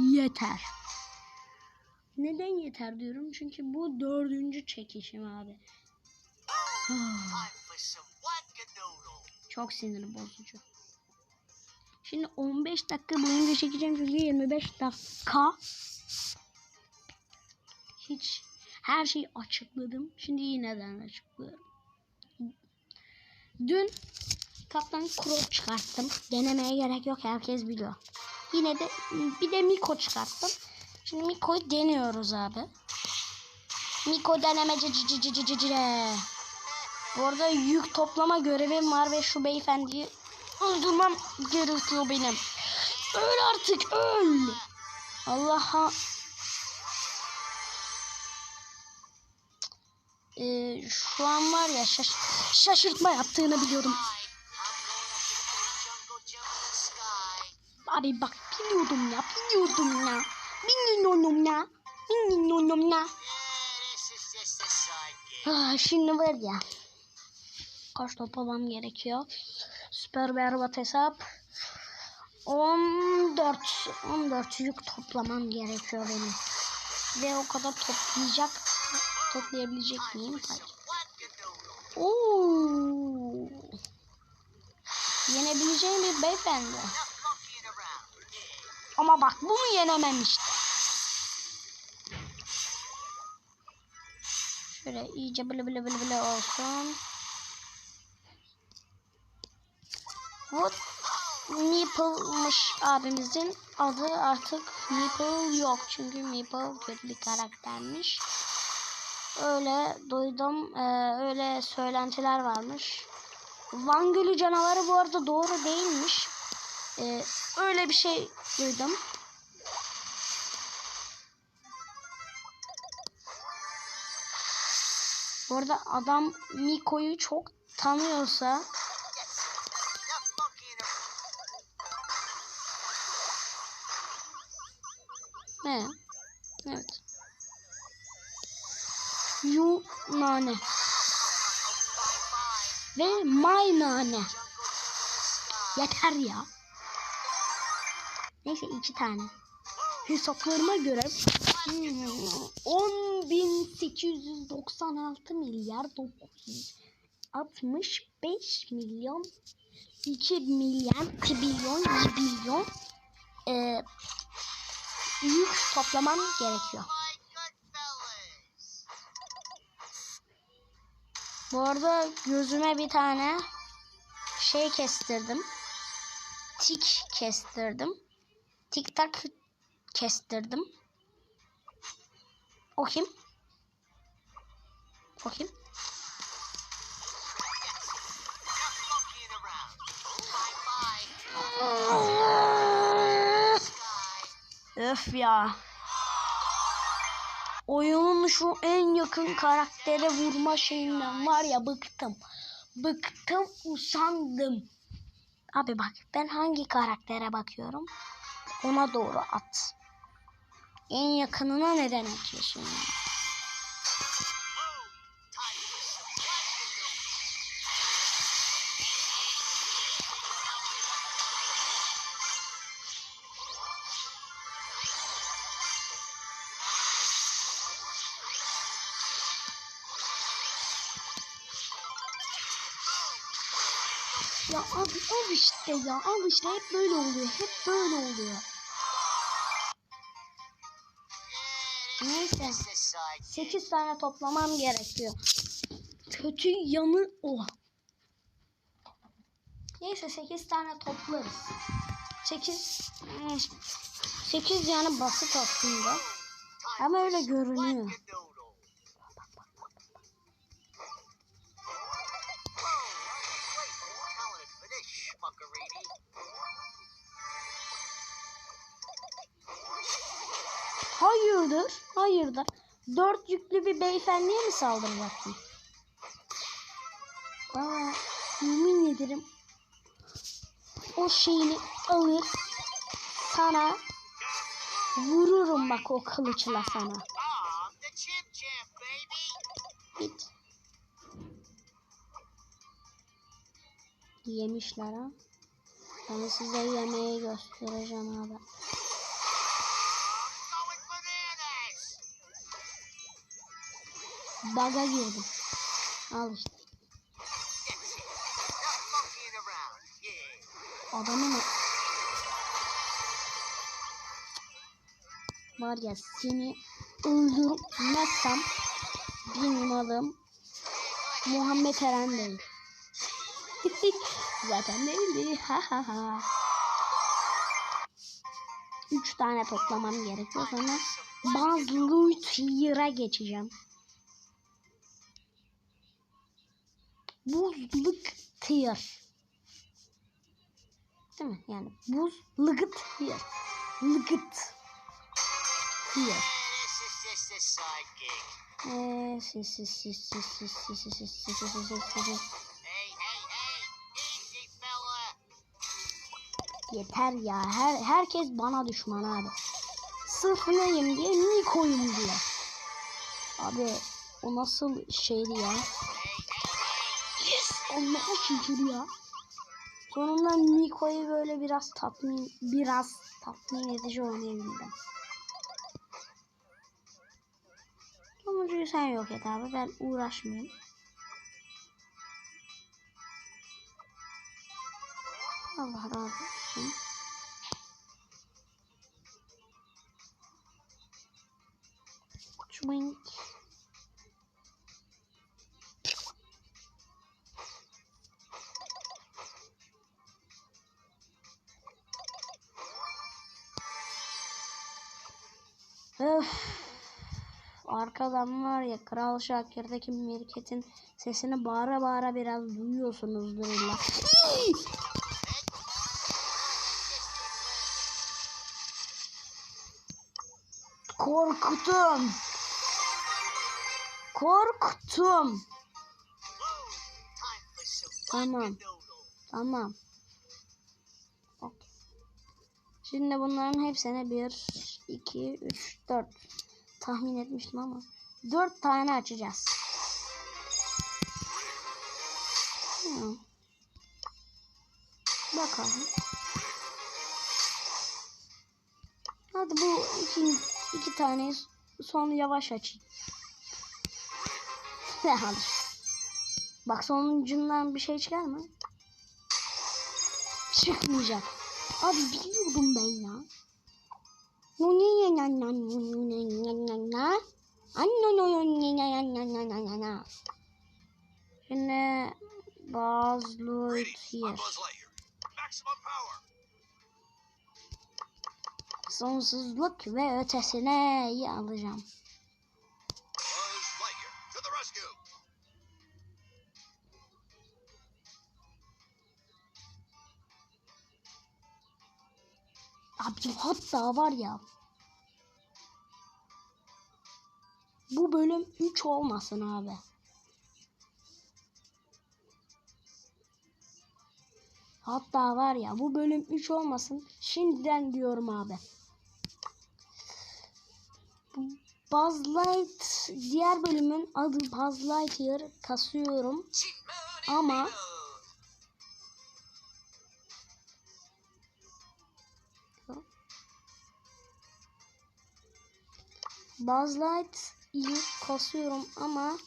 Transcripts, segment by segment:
yeter. Neden yeter diyorum? Çünkü bu dördüncü çekişim abi. Çok sinir bozucu. Şimdi 15 dakika boyunca çekeceğim çünkü 25 dakika hiç her şeyi açıkladım. Şimdi yineden açıklıyorum. Dün Kaptan Crow çıkarttım. Denemeye gerek yok herkes biliyor. Yine de bir de Miko çıkarttım. Şimdi Miko'yu deniyoruz abi. Miko cı cı. Bu arada yük toplama görevim var ve şu beyefendiyi öldürmem gerekiyor benim. Öl artık öl. Allah'a Ee, şu an var ya yaptığını biliyorum. Abi bak biliyordum ya biliyordum ya. Biliyordum ya. Biliyordum ya. Ah, şimdi var ya. Kaç toplamam gerekiyor? Süper berbat hesap. 14 14 yük toplamam gerekiyor benim. Ve o kadar toplayacak toplayabilecek miyim? Hayır. Oo. Yenebileceğim bir beyefendi. Ama bak bunu yenemem işte. Şöyle iyice bile bile bile bile olsun. Bu Meeple'mış abimizin adı artık Meeple yok. Çünkü Meeple kötü bir karaktermiş. Öyle duydum. Ee, öyle söylentiler varmış. Van Gölü canavarı bu arada doğru değilmiş. Ee, öyle bir şey duydum. Bu arada adam Miko'yu çok tanıyorsa ne? Evet. Yu nane ve my nane. Yeter ya. Neyse iki tane. Hesaplarıma göre hmm, 10.896 milyar 965 milyon 2 milyar trilyon milyon e, yük toplamam gerekiyor. Bu arada gözüme bir tane şey kestirdim. Tik kestirdim. Tik tak kestirdim. O kim? O kim? Öf ya. Oyunun şu en yakın karaktere vurma şeyinden var ya bıktım. Bıktım usandım. Abi bak ben hangi karaktere bakıyorum? Ona doğru at. En yakınına neden atıyorsun ya? Ya abi al işte ya al işte hep böyle oluyor. Hep böyle oluyor. Neyse. This is side game. 8 tane toplamam gerekiyor. Kötü yanı o. Neyse 8 tane toplarız. 8 8 yani basit aslında. Ama öyle görünüyor. Hayırdır? Hayırdır? Dört yüklü bir beyefendiye mi saldıracaksın? Aa, yemin ederim. O şeyini alır sana vururum bak o kılıçla sana. Git. Yemişler ha. Ben size yemeği göstereceğim abi. Baga girdim. Al işte. Adamın var ya seni öldürmezsem benim adım Muhammed Eren değil. Zaten değildi. Ha ha ha. Üç tane toplamam gerekiyor sonra bazı tier'a geçeceğim. Buzluk tier. Değil mi? Yani buz lıgıt hier. Lıgıt gig. Eee sis sis sis sis sis sis sis sis sis sis sis sis sis. Yeter ya. Her herkes bana düşman abi. Sırf neyim diye Niko'yum diye. Abi o nasıl şeydi ya? Allah'a şükür ya. Sonunda Niko'yu böyle biraz tatmin biraz tatmin edici oynayabildim. Sonuncuyu sen yok et abi. Ben uğraşmayayım. Allah razı olsun. Çubuğun Öf. Arkadan var ya Kral Şakir'deki Mirket'in sesini bağıra bağıra biraz duyuyorsunuzdur illa. Korktum. Korktum. Tamam. Tamam. Şimdi bunların hepsine 1, 2, 3, 4 tahmin etmiştim ama 4 tane açacağız. Hmm. Bakalım. Hadi bu iki, iki taneyi son yavaş açayım. Ne hadi. Bak sonuncundan bir şey çıkar mı? Çıkmayacak. Abi biliyordum ben ya. Yine Buzz Lightyear. Sonsuzluk ve ötesine alacağım. Abi hatta var ya. Bu bölüm 3 olmasın abi. Hatta var ya bu bölüm 3 olmasın. Şimdiden diyorum abi. Bu Buzz Light diğer bölümün adı Buzz Lightyear kasıyorum. Ama Buzz Lightyear kasıyorum ama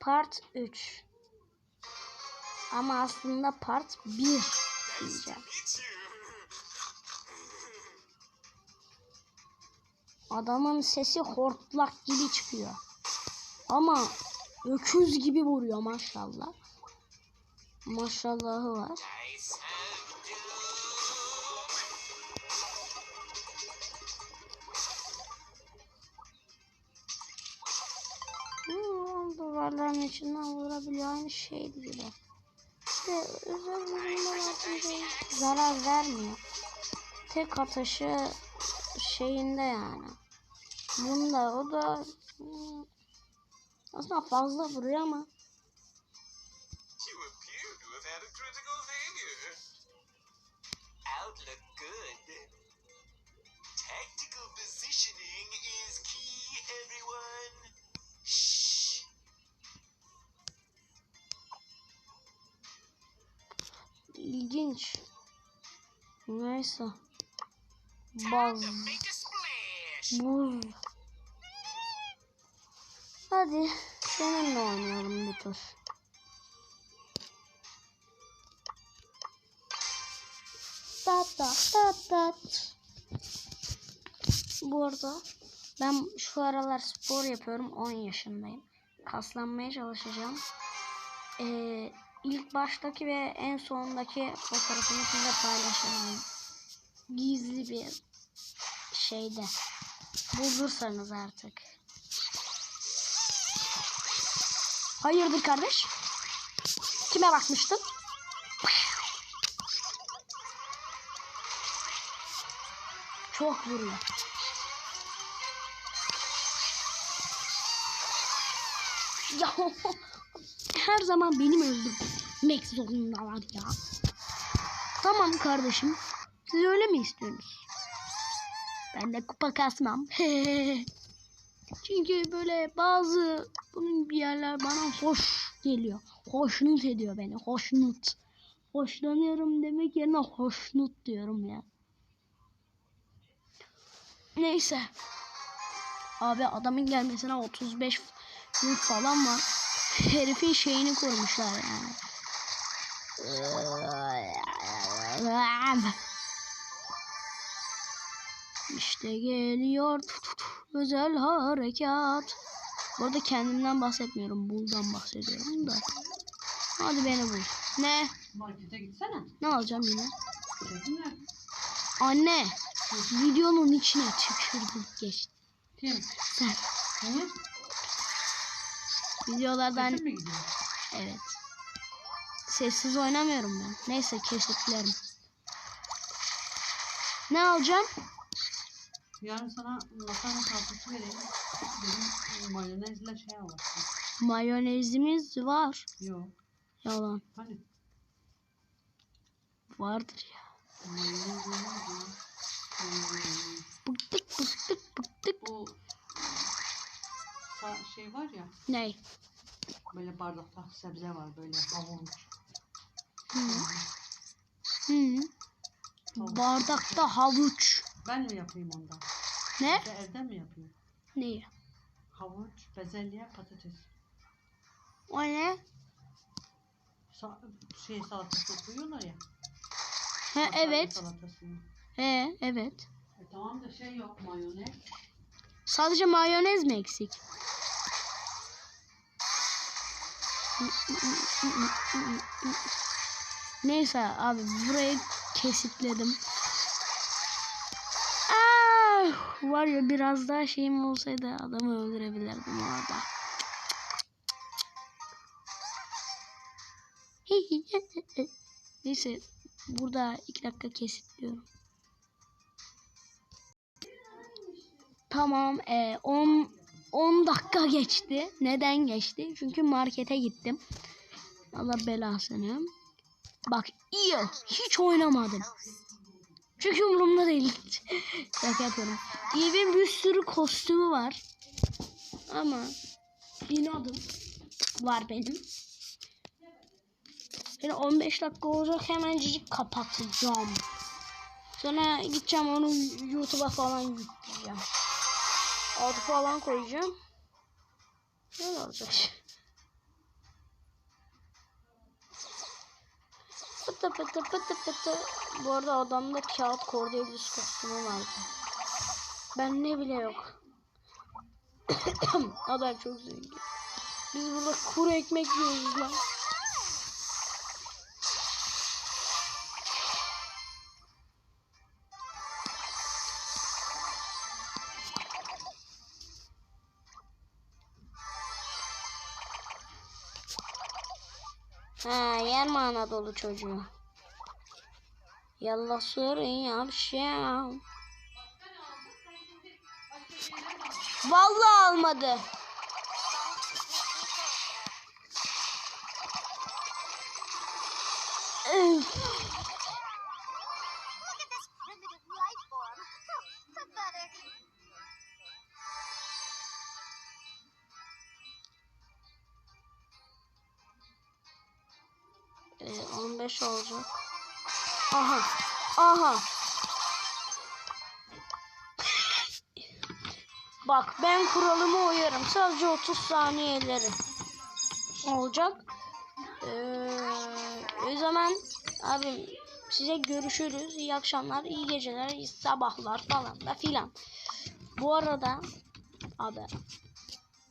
part 3. Ama aslında part 1 diyeceğim. Adamın sesi hortlak gibi çıkıyor. Ama öküz gibi vuruyor maşallah. Maşallahı var. Duvarların içinden vurabiliyor aynı şey gibi. İşte özel altında zarar vermiyor. Tek atışı şeyinde yani. Bunda o da aslında fazla vuruyor ama ilginç. Neyse. Baz, buz. Hadi Seninle oynayalım bir tur. Tat tat tat tat. Bu arada ben şu aralar spor yapıyorum. 10 yaşındayım. Kaslanmaya çalışacağım. Ee, ilk baştaki ve en sondaki fotoğrafını size paylaşacağım. Gizli bir şeyde. Bulursanız artık. Hayırdır kardeş? Kime bakmıştın? Çok vuruyor. Ya her zaman benim öldürmek zorundalar ya. Tamam kardeşim. Siz öyle mi istiyorsunuz? Ben de kupa kasmam. Çünkü böyle bazı bunun bir yerler bana hoş geliyor. Hoşnut ediyor beni. Hoşnut. Hoşlanıyorum demek yerine hoşnut diyorum ya. Neyse. Abi adamın gelmesine 35 gün falan var. Herifin şeyini koymuşlar yani. İşte geliyor özel harekat. Bu arada kendimden bahsetmiyorum. Buldan bahsediyorum da. Hadi beni bul. Ne? Markete gitsene. Ne alacağım yine? Anne. Videonun içine tükürdüm geçti. Kim? Sen. Niye? Videolardan evet. Sessiz oynamıyorum ben. Neyse kesitlerim. Ne alacağım? Yarın sana makarna tahtası vereyim. Benim mayonezle şey alırsın. Mayonezimiz var. Yok. Yalan. Hani Vardır ya. mayonez olmaz Bıktık bıktık bıktık. Sa- şey var ya Ney? böyle bardakta sebze var böyle havuç. Hı. Hı. Bardakta havuç. Ben mi yapayım ondan? Ne? Da evde mi yapayım? Neyi? Havuç, bezelye, patates. O ne? Sa şey salatası koyuyorlar ya. Makarna evet. Salatasını. He evet. E tamam da şey yok mayonez. Sadece mayonez mi eksik? Neyse abi burayı kesitledim. Ah, var ya biraz daha şeyim olsaydı adamı öldürebilirdim orada. Neyse burada iki dakika kesitliyorum. Tamam. E, 10 10 dakika geçti. Neden geçti? Çünkü markete gittim. Allah belasını. Bak iyi. Hiç oynamadım. Çünkü umurumda değil. Şaka yapıyorum. İyi'nin bir sürü kostümü var. Ama inadım var benim. Yani 15 dakika olacak hemencik kapatacağım. Sonra gideceğim onu YouTube'a falan yükleyeceğim. Adı falan koyacağım. Ne olacak? Pıtı pıtı pıtı pıtı. Bu arada adamda kağıt Cornelius kostümü vardı. Ben ne bile yok. Adam çok zengin. Biz burada kuru ekmek yiyoruz lan. Ha yer mi Anadolu çocuğu? Yallah sorun yapşam. Vallahi almadı. 15 olacak. Aha. Aha. Bak ben kuralımı uyarım. Sadece 30 saniyeleri olacak. Ee, o zaman abi size görüşürüz. İyi akşamlar, iyi geceler, iyi sabahlar falan da filan. Bu arada abi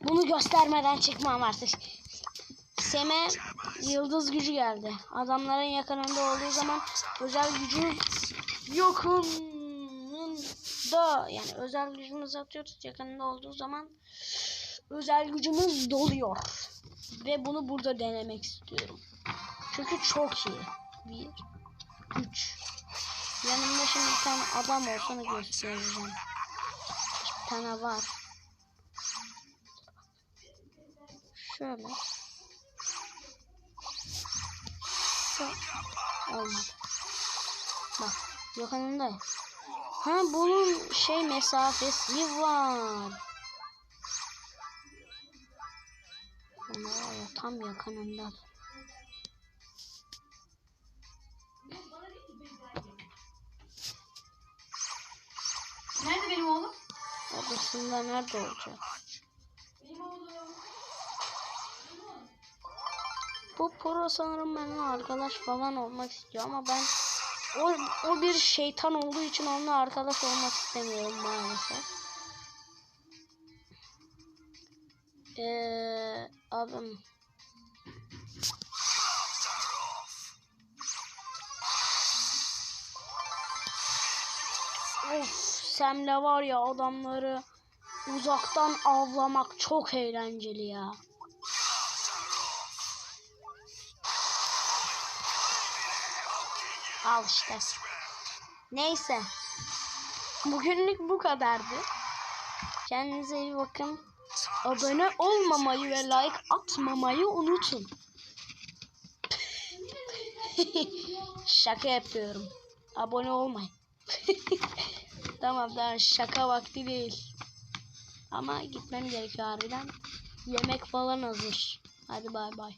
bunu göstermeden çıkmam artık. Seme yıldız gücü geldi. Adamların yakınında olduğu zaman özel gücü yakınında yani özel gücümüzü atıyoruz yakınında olduğu zaman özel gücümüz doluyor. Ve bunu burada denemek istiyorum. Çünkü çok iyi. Bir, üç. Yanımda şimdi bir tane adam olsa onu göstereceğim. Bir tane var. Şöyle. Şu. Olmadı. Bak yakınında. Ha bunun şey mesafesi var. Ya tam yakınında. Nerede benim oğlum? Odasında nerede olacak? Bu pro sanırım benimle arkadaş falan olmak istiyor ama ben o, o bir şeytan olduğu için onunla arkadaş olmak istemiyorum maalesef. Eee abim Of Sem'le var ya adamları uzaktan avlamak çok eğlenceli ya. Al işte. Neyse. Bugünlük bu kadardı. Kendinize iyi bakın. Abone olmamayı ve like atmamayı unutun. Şaka yapıyorum. Abone olmayın. tamam daha şaka vakti değil. Ama gitmem gerekiyor harbiden. Yemek falan hazır. Hadi bay bay.